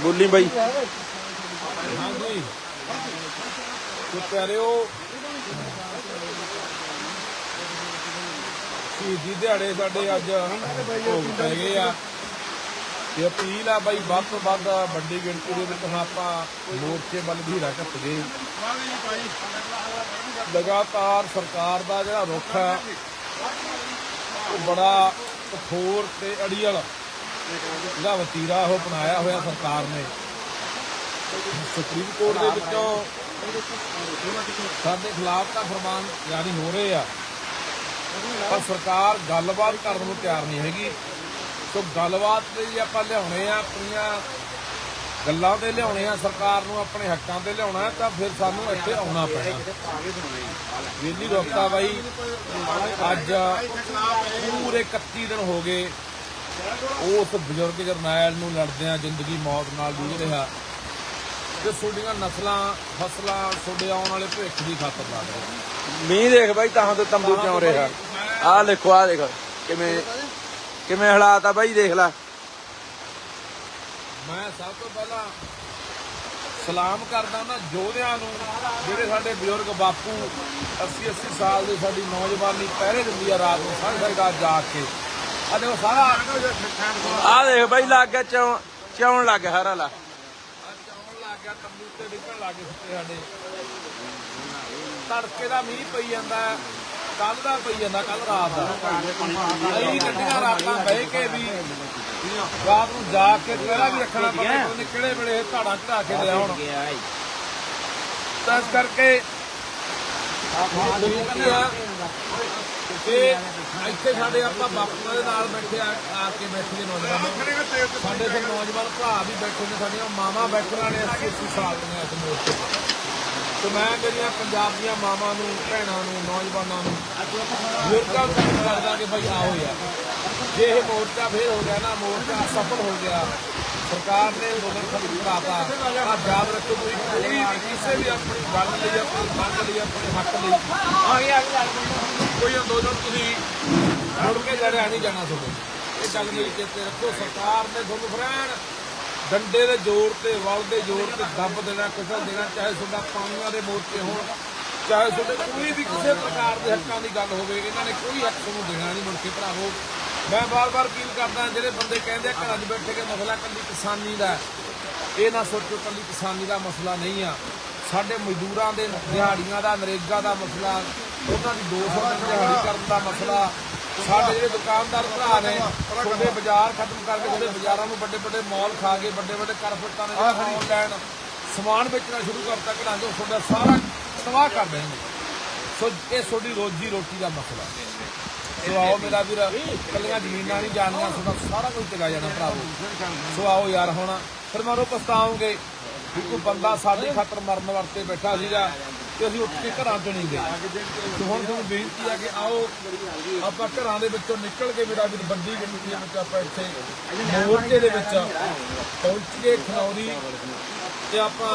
ਬੋਲੀ ਬਾਈ। ਹਾਂਜੀ ਤੇ ਪਿਆਰਿਓ, ਸ਼ਹੀਦੀ ਦਿਹਾੜੇ ਸਾਡੇ ਅੱਜ ਭੋਗ ਪੈ ਗਏ ਆ। ਤੇ ਅਪੀਲ ਆ ਬਾਈ, ਵੱਧ ਤੋਂ ਵੱਧ ਵੱਡੀ ਗਿਣਤੀ ਦੇ ਵਿੱਚ ਹੁਣ ਆਪਾਂ ਮੋਰਚੇ ਵੱਲ ਵੀ ਰੱਖ ਗਏ ਲਗਾਤਾਰ ਸਰਕਾਰ ਦਾ ਜਿਹੜਾ ਰੁਖ ਹੈ, ਉਹ ਬੜਾ ਕਠੋਰ ਤੇ ਅੜੀਅਲ। ਜਿਹੜਾ ਵਤੀਰਾ ਉਹ ਅਪਣਾਇਆ ਹੋਇਆ ਸਰਕਾਰ ਨੇ। ਸੁਪਰੀਮ ਕੋਰਟ ਦੇ ਵਿੱਚੋਂ ਸਾਡੇ ਖਿਲਾਫ ਤਾਂ ਫਰਮਾਨ ਜਾਰੀ ਹੋ ਰਹੇ ਆ। ਪਰ ਸਰਕਾਰ ਗੱਲਬਾਤ ਕਰਨ ਨੂੰ ਤਿਆਰ ਨਹੀਂ ਹੈਗੀ। ਸੋ ਗੱਲਬਾਤ ਤੇ ਜੇ ਆਪਾਂ ਲਿਆਉਣੇ ਆ ਆਪਣੀਆਂ ਗੱਲਾਂ ਤੇ ਲਿਆਉਣੇ ਆ ਸਰਕਾਰ ਨੂੰ ਆਪਣੇ ਹੱਕਾਂ ਤੇ ਲਿਆਉਣਾ ਤਾਂ ਫਿਰ ਸਾਨੂੰ ਇੱਥੇ ਆਉਣਾ ਪੈਣਾ। ਵੇਲੀ ਰੋਕਤਾ ਬਾਈ ਅੱਜ ਪੂਰੇ 31 ਦਿਨ ਹੋ ਗਏ। ਉਸ ਬਜ਼ੁਰਗ ਜਰਨੈਲ ਨੂੰ ਲੜਦਿਆਂ ਜ਼ਿੰਦਗੀ ਮੌਤ ਨਾਲ ਜੂਝ ਰਿਹਾ। ਤੇ ਤੁਹਾਡੀਆਂ ਨਸਲਾਂ ਫਸਲਾਂ ਤੁਹਾਡੇ ਆਉਣ ਵਾਲੇ ਭਵਿੱਖ ਦੀ ਖਾਤਰ ਲਾ ਰਹੇ ਮੀਂਹ ਦੇਖ ਬਾਈ ਤਾਂ ਤੇ ਤੰਬੂ ਚੋਂ ਰਿਹਾ? ਆਹ ਦੇਖੋ ਆਹ ਦੇਖ ਕਿਵੇਂ ਕਿਵੇਂ ਹਾਲਾਤ ਆ ਬਾਈ ਦੇਖ ਲੈ। ਮੈਂ ਸਭ ਤੋਂ ਪਹਿਲਾਂ ਸਲਾਮ ਕਰਦਾ ਉਹਨਾਂ ਯੋਧਿਆਂ ਨੂੰ ਜਿਹੜੇ ਸਾਡੇ ਬਜ਼ੁਰਗ ਬਾਪੂ 80 80 ਸਾਲ ਦੇ ਸਾਡੀ ਨੌਜਵਾਨੀ ਪਹਿਰੇ ਦਿੰਦੀ ਆ ਰਾਤ ਨੂੰ ਸਾਰੀ ਰਾਤ ਜਾਗ ਕੇ। ਆ ਦੇਖੋ ਸਾਰਾ ਆਹ ਦੇਖ ਬਾਈ, ਲੱਗ ਗਿਆ, ਚੌਂ, ਚੌਣ ਲੱਗ ਗਿਆ ਹਰਾ ਲਾ ਅੱਜ ਲੱਗ ਗਿਆ ਤੰਬੂ ਤੇ ਡਿੱਗਣ ਲੱਗ ਗਏ ਸਾਡੇ ਤੜਕੇ ਦਾ ਮੀਂਹ ਪਈ ਜਾਂਦਾ ਕੱਲ ਦਾ ਪਈ ਜਾਂਦਾ ਕੱਲ ਰਾਤ ਦਾ। ਅਸੀਂ ਗੱਡੀਆਂ ਰਾਤਾਂ ਬਹਿ ਕੇ ਵੀ ਰਾਤ ਨੂੰ ਜਾ ਕੇ ਪਹਿਲਾਂ ਵੀ ਰੱਖਣਾ ਪਤਾ ਕਿਹੜੇ ਵੇਲੇ ਇਹ ਚੜਾ ਕੇ ਲਿਆ ਹੁਣ ਤਾਂ ਕਰਕੇ ਬੇਨਤੀ ਇੱਥੇ ਸਾਡੇ ਆਪਾਂ ਬਾਪੂਆਂ ਦੇ ਨਾਲ ਬੈਠੇ ਆ ਆ ਕੇ ਬੈਠੇ ਨੌਜਵਾਨ ਸਾਡੇ ਤੇ ਨੌਜਵਾਨ ਭਰਾ ਵੀ ਬੈਠੇ ਨੇ ਸਾਡੀਆਂ ਮਾਵਾਂ ਬੈਠੀਆਂ ਨੇ 80 80 ਸਾਲ ਦੀਆਂ ਇਸ ਮੋਰਚੇ ਤੇ। ਮੈਂ ਮੇਰੀਆਂ ਪੰਜਾਬ ਦੀਆਂ ਮਾਵਾਂ ਨੂੰ ਭੈਣਾਂ ਨੂੰ ਨੌਜਵਾਨਾਂ ਨੂੰ ਬਜ਼ੁਰਗਾਂ ਨੂੰ ਬੇਨਤੀ ਕਰਦਾ ਕਿ ਭਾਈ ਆਓ ਯਾਰ ਜੇ ਇਹ ਮੋਰਚਾ ਫੇਰ ਹੋ ਗਿਆ ਨਾ, ਮੋਰਚਾ ਸਫਲ ਹੋ ਗਿਆ ਸਰਕਾਰ ਨੇ ਅੰਦੋਲਨ ਖਤਮ ਕਰਾਤਾ। ਤਾਂ ਯਾਦ ਰੱਖੋ ਤੁਸੀਂ, ਕੋਈ ਵੀ ਕਿਸੇ ਵੀ ਆਪਣੀ ਗੱਲ ਲਈ, ਆਪਣੀ ਮੰਗ ਲਈ, ਆਪਣੇ ਹੱਕ ਲਈ। ਕੋਈ ਅੰਦੋਲਨ ਤੁਸੀਂ ਮੁੜ ਕੇ ਲੜਿਆ ਨਹੀਂ ਜਾਣਾ ਤੁਹਾਡੇ। ਇਹ ਗੱਲ ਮੇਰੀ ਚੇਤੇ ਰੱਖੋ, ਸਰਕਾਰ ਨੇ ਤੁਹਾਨੂੰ ਫਰੈਣ ਡੰਡੇ ਦੇ ਜ਼ੋਰ ਤੇ, ਵਲ ਦੇ ਜ਼ੋਰ ਤੇ ਦੱਬ ਦੇਣਾ ਕਿਸੇ ਦੇਣਾ, ਚਾਹੇ ਤੁਹਾਡਾ ਪਾਣੀਆਂ ਦੇ ਮੋਰਚੇ ਹੋਣ, ਚਾਹੇ ਤੁਹਾਡੇ ਕੋਈ ਵੀ ਕਿਸੇ ਪ੍ਰਕਾਰ ਦੇ ਹੱਕਾਂ ਦੀ ਗੱਲ ਹੋਵੇ, ਇਹਨਾਂ ਨੇ ਕੋਈ ਹੱਕ ਤੁਹਾਨੂੰ ਦੇਣਾ ਨਹੀਂ ਮੁੜ ਕੇ ਭਰਾਵੋ। ਮੈਂ ਬਾਰ-ਬਾਰ ਅਪੀਲ ਕਰਦਾ ਜਿਹੜੇ ਬੰਦੇ ਕਹਿੰਦੇ ਆ ਘਰਾਂ 'ਚ ਬੈਠੇ ਕੇ ਮਸਲਾ ਕੱਲੀ ਕਿਸਾਨੀ ਦਾ। ਇਹ ਨਾ ਸੋਚੋ ਕੱਲੀ ਕਿਸਾਨੀ ਦਾ ਮਸਲਾ ਨਹੀਂ ਆ ਸਾਡੇ ਮਜ਼ਦੂਰਾਂ ਦੇ ਦਿਹਾੜੀਆਂ ਦਾ ਨਰੇਗਾ ਦਾ ਮਸਲਾ ਉਹਨਾਂ ਦੀ 200 ਦਿਨ ਦਿਹਾੜੀ ਕਰਨ ਦਾ ਮਸਲਾ ਸਾਡੇ ਜਿਹੜੇ ਦੁਕਾਨਦਾਰ ਭਰਾ ਨੇ ਛੋਟੇ ਬਾਜ਼ਾਰ ਖਤਮ ਕਰਕੇ ਜਿਹੜੇ ਬਾਜ਼ਾਰਾਂ ਨੂੰ ਵੱਡੇ ਵੱਡੇ ਮਾਲ ਖਾ ਕੇ ਵੱਡੇ ਵੱਡੇ ਕਾਰਪੋਰੇਟਾਂ ਨੇ ਜਿਹੜਾ ਆਨਲਾਈਨ ਸਮਾਨ ਵੇਚਣਾ ਸ਼ੁਰੂ ਕਰਤਾ ਘਰਾਂ ਚੋਂ ਤੁਹਾਡਾ ਸਾਰਾ ਤਬਾਹ ਕਰ ਦੇਣਗੇ ਸੋ ਇਹ ਤੁਹਾਡੀ ਰੋਜੀ ਰੋਟੀ ਦਾ ਮਸਲਾ ਸੋ ਆਓ ਮੇਰਾ ਵੀਰ ਕੱਲੀਆਂ ਜ਼ਮੀਨਾਂ ਨਹੀਂ ਜਾਣੀਆਂ ਤੁਹਾਡਾ ਸਾਰਾ ਕੁਝ ਚਲਾ ਜਾਣਾ ਭਰਾਵੋ। ਸੋ ਆਓ ਯਾਰ ਹੁਣ, ਫਿਰ ਮਾਰੋ ਪਛਤਾਓਗੇ ਵੀ ਕੋਈ ਬੰਦਾ ਸਾਡੇ ਖਾਤਰ ਮਰਨ ਵਰਤੇ ਬੈਠਾ ਸੀਗਾ ਤੇ ਅਸੀਂ ਉੱਠ ਕੇ ਘਰਾਂ ਚੋਂ ਨਹੀਂ ਗਏ। ਤੇ ਹੁਣ ਤੁਹਾਨੂੰ ਬੇਨਤੀ ਆ ਕਿ ਆਓ, ਆਪਾਂ ਘਰਾਂ ਦੇ ਵਿੱਚੋਂ ਨਿਕਲ ਕੇ ਮੇਰਾ ਵੀਰ ਵੱਡੀ ਗਿਣਤੀ ਵਿੱਚ ਆਪਾਂ ਇੱਥੇ ਮੋਰਚੇ ਦੇ ਵਿੱਚ ਪਹੁੰਚ ਕੇ ਖਨੌਰੀ ਤੇ ਆਪਾਂ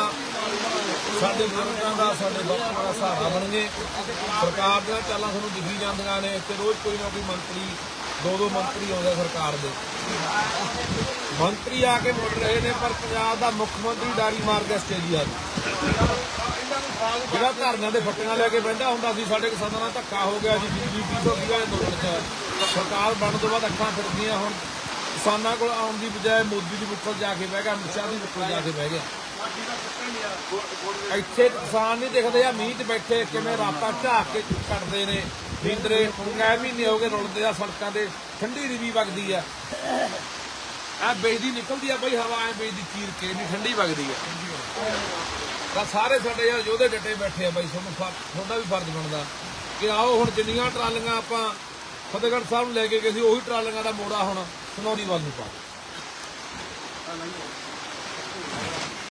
ਸਾਡੇ ਬਜ਼ੁਰਗਾਂ ਦਾ, ਸਾਡੇ ਬਾਪੂਆਂ ਦਾ ਸਹਾਰਾ ਬਣੀਏ। ਸਰਕਾਰ ਦੀਆਂ ਚਾਲਾਂ ਸਾਨੂੰ ਦਿਖੀ ਜਾਂਦੀਆਂ ਨੇ ਤੇ ਰੋਜ਼ ਕੋਈ ਨਾ ਕੋਈ ਮੰਤਰੀ, ਦੋ ਦੋ ਮੰਤਰੀ ਆਉਂਦੇ ਸਰਕਾਰ ਦੇ। ਮੰਤਰੀ ਆ ਕੇ ਮੁੜ ਰਹੇ ਨੇ, ਪਰ ਪੰਜਾਬ ਦਾ ਮੁੱਖ ਮੰਤਰੀ ਡਾਰੀ ਮਾਰ ਗਿਆ ਆਸਟ੍ਰੇਲੀਆ ਨੂੰ। ਜਿਹੜਾ ਧਰਨਿਆਂ ਦੇ ਫੱਟੀਆਂ ਲੈ ਕੇ ਬੈਠਾ ਹੁੰਦਾ ਸੀ, ਸਾਡੇ ਕਿਸਾਨਾਂ ਨਾਲ ਧੱਕਾ ਹੋ ਗਿਆ ਜੀ ਬਿਜਲੀ 200 ਰੁਪਏ ਦੇ ਅੰਦੋਲਨ ਚ ਸਰਕਾਰ ਬਣਨ ਤੋਂ ਬਾਅਦ ਅੱਖਾਂ ਫਿਰਦੀਆਂ ਹੁਣ। ਕਿਸਾਨਾਂ ਕੋਲ ਆਉਣ ਦੀ ਬਜਾਏ ਮੋਦੀ ਦੀ ਬੁੱਕਲ ਜਾ ਕੇ ਬਹਿ ਗਿਆ, ਅਮਿਤ ਸ਼ਾਹ ਦੀ ਬੁੱਕਲ ਜਾ ਕੇ ਬਹਿ ਗਿਆ। ਇੱਥੇ ਕਿਸਾਨ ਨਹੀਂ ਦਿਖਦੇ ਆ ਮੀਂਹ 'ਚ ਬੈਠੇ, ਕਿਵੇਂ ਰਾਤਾਂ ਝਾਕ ਕੇ ਕੱਟਦੇ ਨੇ, ਨੀਂਦਰੇ ਕਈ ਮਹੀਨੇ ਹੋ ਗਏ ਰੁਲਦੇ ਆ ਸੜਕਾਂ ਤੇ, ਠੰਡੀ ਰਿਵੀ ਵਗਦੀ ਆ। ਆ ਬੇਦੀ ਨਿਕਲਦੀ ਆ ਬਈ ਹਵਾ, ਐ ਬੇਦੀ ਚੀਰ ਕੇ ਨਹੀਂ ਠੰਡੀ ਵਗਦੀ ਆ। ਤਾਂ ਸਾਰੇ ਸਾਡੇ ਯਾਰ ਯੋਧੇ ਡਟੇ ਬੈਠੇ ਆ ਬਾਈ, ਤੁਹਾਨੂੰ ਤੁਹਾਡਾ ਵੀ ਫਰਜ਼ ਬਣਦਾ। ਕਿ ਆਓ ਹੁਣ ਜਿੰਨੀਆਂ ਟਰਾਲੀਆਂ ਆਪਾਂ ਫਤਿਹਗੜ੍ਹ ਸਾਹਿਬ ਨੂੰ ਲੈ ਕੇ ਗਏ ਸੀ, ਉਹੀ ਟਰਾਲੀਆਂ ਦਾ ਮੋੜਾ ਹੁਣ ਸਨੌਰੀ ਵੱਲ ਨੂੰ ਪਾ।